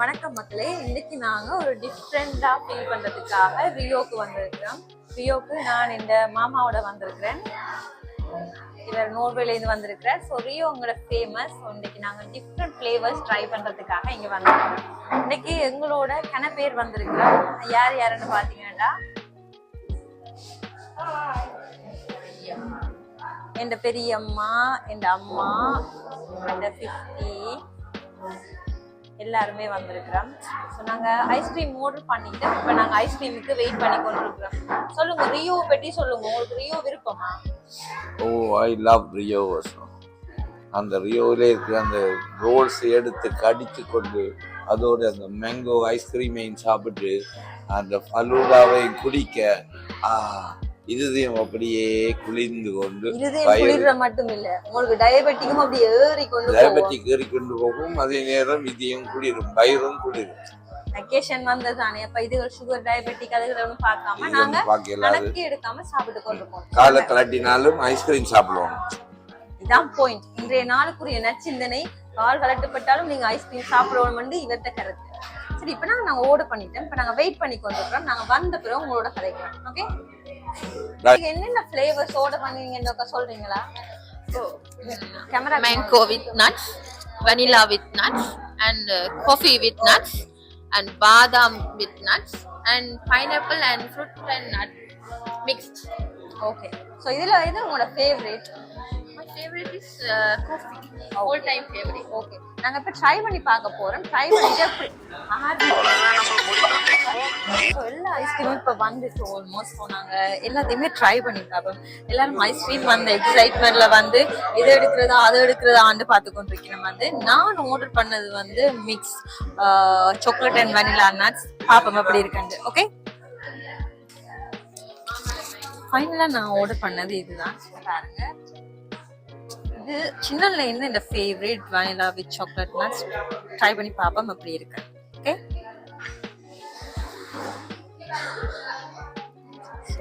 வணக்கம் மக்களே. இன்னைக்கு நாங்கள் ஒரு டிஃப்ரெண்டாக ஃபீல் பண்ணுறதுக்காக ரியோக்கு வந்திருக்கிறோம். ரியோக்கு நான் இந்த மாமாவோட வந்திருக்கிறேன். இவர் நோர்வேலேருந்து வந்திருக்கிறார். ஸோ ரியோ உங்களோட ஃபேமஸ் இன்னைக்கு நாங்கள் டிஃப்ரெண்ட் ஃப்ளேவர்ஸ் ட்ரை பண்ணுறதுக்காக இங்கே வந்திருக்கிறோம் இன்னைக்கு எங்களோட கன பேர் வந்திருக்கிறோம் யார் யாருன்னு பார்த்தீங்கன்னா என் பெரியம்மா என் அம்மா என் ஃபிஃப்டி எல்லாருமே வந்திருக்கிறோம். ஸோ நாங்கள் ஐஸ்கிரீம் ஆர்டர் பண்ணிட்டு இப்போ நாங்கள் ஐஸ்கிரீமுக்கு வெயிட் பண்ணி கொண்டு இருக்கிறோம் சொல்லுங்க ரியோ பற்றி சொல்லுங்க. உங்களுக்கு ரியோ விருப்பமா? ஓ ஐ லவ் ரியோ அந்த ரியோவிலே இருக்கிற அந்த ரோல்ஸ் எடுத்து கடித்து கொண்டு அதோட அந்த மேங்கோ ஐஸ்கிரீமையும் சாப்பிட்டு அந்த ஃபலூடாவையும் குடிக்க ஆ, இருதயம் அப்படியே குளிர்ந்து கொண்டு குளிர்ற மட்டும் இல்ல உங்களுக்கு டயபெட்டிக்கும் அப்படி ஏறி கொண்டு டயபெட்டிக் ஏறிக்கொண்டு போகும். அதே நேரம் இதயம் குளிரும் வயிறும் குளிரும். வெக்கேஷன் வந்தது தானே அப்ப இது சுகர் டயபெட்டிக் அதுகளை ஒன்றும் பார்க்காம நாங்க வந்து கணக்கு எடுக்காம சாப்பிட்டு கொண்டு போறோம் காலை கலட்டினாலும் ஐஸ்கிரீம் சாப்பிடுவோம். இதான் பாயிண்ட் இன்றைய நாளுக்குரிய நச்சிந்தனை கால் கலட்டப்பட்டாலும் நீங்க ஐஸ்கிரீம் சாப்பிடணும் இவர்கிட்ட கருத்து. சரி இப்ப நாங்க நாங்க ஓர்டர் பண்ணிட்டோம். இப்ப நாங்க வெயிட் பண்ணி கொண்டிருக்கிறோம். நாங்க வந்த பிறகு உங்களோட கதைக்கிறோம் ஓகே என்னென்ன ஃபிளேவர்ஸ் ஆர்டர் பண்ணுவீங்கன்னு சொல்றீங்களா with nuts, vanilla with nuts, and uh, coffee with nuts, and badam with nuts, and pineapple and fruit and nut mixed. Okay so இதுல எது உங்களோட favourite My favorite is uh, coffee, all time favorite. Okay நாங்க இப்ப try பண்ணி பார்க்க போறோம் try பண்ணிட்டு எல்லா ஐஸ்கிரீமும் இப்ப வந்துச்சு ஆல்மோஸ்ட் போனாங்க. எல்லாத்தையுமே ட்ரை பண்ணி பார்ப்போம் எல்லாரும் ஐஸ்கிரீம் வந்த எக்ஸைட்மெண்ட்ல வந்து இதை எடுக்கிறதா அதை எடுக்கிறதான்னு பார்த்து கொண்டிருக்கிறோம் வந்து நான் ஆர்டர் பண்ணது வந்து mix chocolate and vanilla nuts பார்ப்போம் எப்படி இருக்குன்னு ஓகே ஃபைனலாக நான் ஆர்டர் பண்ணது இதுதான். பாருங்க. இது சின்னல இருந்து இந்த favourite vanilla with chocolate nuts try பண்ணி பார்ப்போம் அப்படி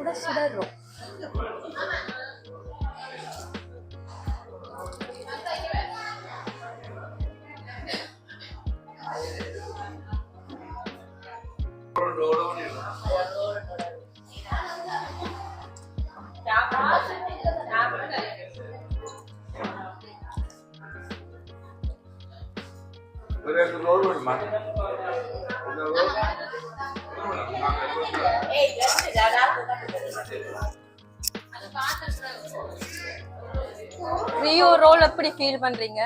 இருக்கு ஓகே சுட சுட ரோ ரியோ ரோல் எப்படி ஃபீல் பண்றீங்க?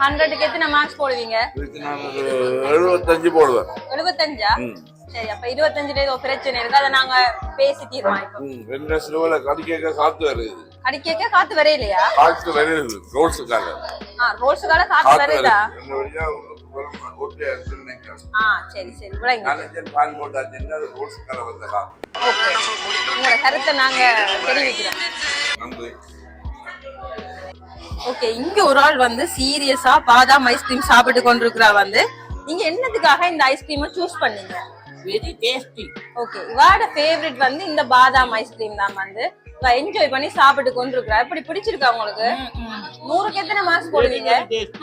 ஹண்ட்ரடுக்கு எத்தனை மார்க்ஸ் போடுவீங்க? எழுபத்தஞ்சு போடுவேன். எழுபத்தஞ்சா. சரி அப்ப இருபத்தஞ்சுல ஏதோ பிரச்சனை இருக்கு. அதை நாங்க பேசி தீர்மானிப்போம் ரெண்டு சிலுவையில் கடிக்க காத்து வருது. அடிக்க காத்து ரோட்ஸுக்காக. ஆ காத்து வருதா. சரி சரி விளங்கி. அது வந்த காத்து. ஓகே. உங்களோட கருத்தை நாங்க தெரிவிக்கிறோம். நன்றி. ஓகே இங்க ஒரு ஆள் வந்து சீரியஸா பாதாம் ஐஸ்கிரீம் சாப்பிட்டு கொண்டிருக்கிறா வந்து. நீங்க என்னத்துக்காக இந்த ஐஸ்கிரீமை சூஸ் பண்ணீங்க? Very tasty. ஓகே இவாட ஃபேவரட் வந்து இந்த பாதாம் ஐஸ்கிரீம் தான் வந்து. என்ஜாய் பண்ணி சாப்பிட்டு கொண்டிருக்கிறா. எப்படி பிடிச்சிருக்கா உங்களுக்கு? நூறுக்கு எத்தனை மார்க்ஸ் போடுவீங்க? டேஸ்டி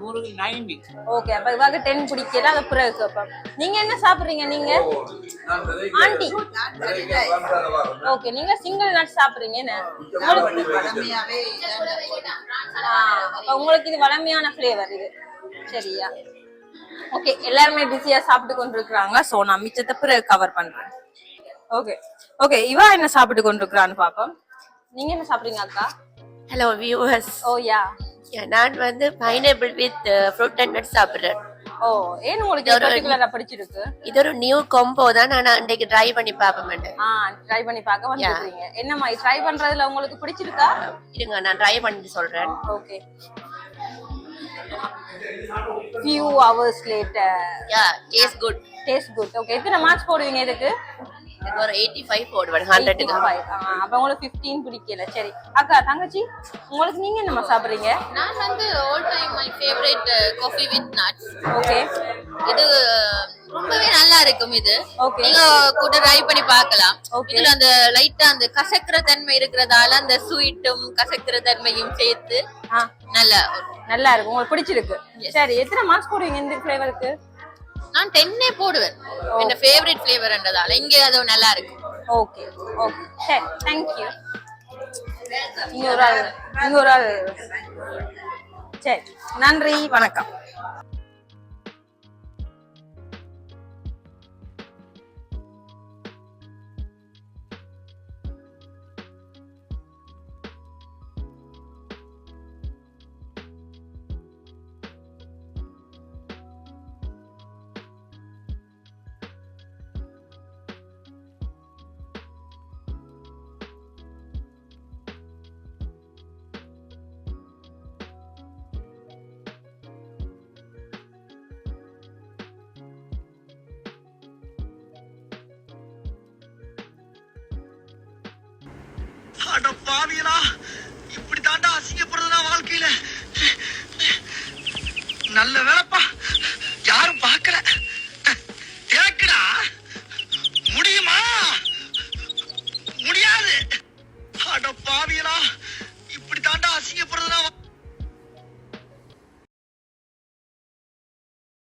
நூறுக்கு நைன்டி. ஓகே அப்ப இவாக்கு டென் பிடிக்கல அது பிறகு கேட்போம். நீங்க என்ன சாப்பிடுறீங்க நீங்க? ஆண்டி. ஓகே நீங்க சிங்கிள் நட் சாப்பிடுறீங்க என்ன? உங்களுக்கு இது வளமையான ஃப்ளேவர் இது. சரியா? ஓகே எல்லாருமே பிஸியா சாப்பிட்டு கொண்டிருக்கிறாங்க. சோ நான் மிச்சத்தை பிறகு கவர் பண்றேன். ஓகே ஓகே இவா என்ன சாப்பிட்டு கொண்டிருக்கிறான்னு பாப்போம் நீங்க என்ன சாப்பிடுறீங்க அக்கா? ஹலோ வியூவர்ஸ் ஓ யா நான் வந்து pineapple with fruit and nut சாப்பிட்றேன். ஓ ஏன் உங்களுக்கு பர்டிகுலரா பிடிச்சிருக்கு? இது ஒரு நியூ கொம்போ தான். நான் இன்றைக்கு ட்ரை பண்ணி பார்ப்பேன் ஆ ட்ரை பண்ணி பார்க்க வந்துருக்கீங்க. என்ன மாதிரி? ட்ரை பண்றதுல உங்களுக்கு பிடிச்சிருக்கா? இருங்க நான் ட்ரை பண்ணிட்டு சொல்றேன். Okay few hours later. Yeah taste good taste good. Okay எத்தனை மார்க்ஸ் போடுவீங்க இதுக்கு? எனக்கு ஒரு எயிட்டி ஃபைவ் போடுவேன் ஹண்ட்ரட்டுக்கு 85. ஆ, அப்ப உங்களுக்கு 15 பிடிக்கல. சரி. அக்கா தங்கச்சி உங்களுக்கு நீங்க என்னமா சாப்பிடுறீங்க? நான் வந்து time my favorite uh, coffee with nuts. Okay இது ரொம்பவே நல்லா இருக்கும் இது. நீங்க கூட ட்ரை பண்ணி பார்க்கலாம். இதுல அந்த லைட்டா அந்த கசக்கிற தன்மை இருக்கிறதால அந்த ஸ்வீட்டும் கசக்கிற தன்மையும் சேர்த்து நல்லா நல்லா இருக்கு உங்களுக்கு பிடிச்சிருக்கு. சரி எத்தனை மார்க்ஸ் போடுவீங்க இந்த ஃப்ளேவருக்கு நான் டென்னே போடுவேன். என் ஃபேவரட் ஃபிளேவர்ன்றதால இங்க அது நல்லா இருக்கு. ஓகே ஓகே சரி தேங்க்யூ இங்க ஒரு ஆள் இங்க ஒரு ஆள். சரி நன்றி வணக்கம். அட பாவியலா இப்படி தாண்டா அசிங்கப்படுறதுனா வாழ்க்கையில. நல்ல வேலைப்பா.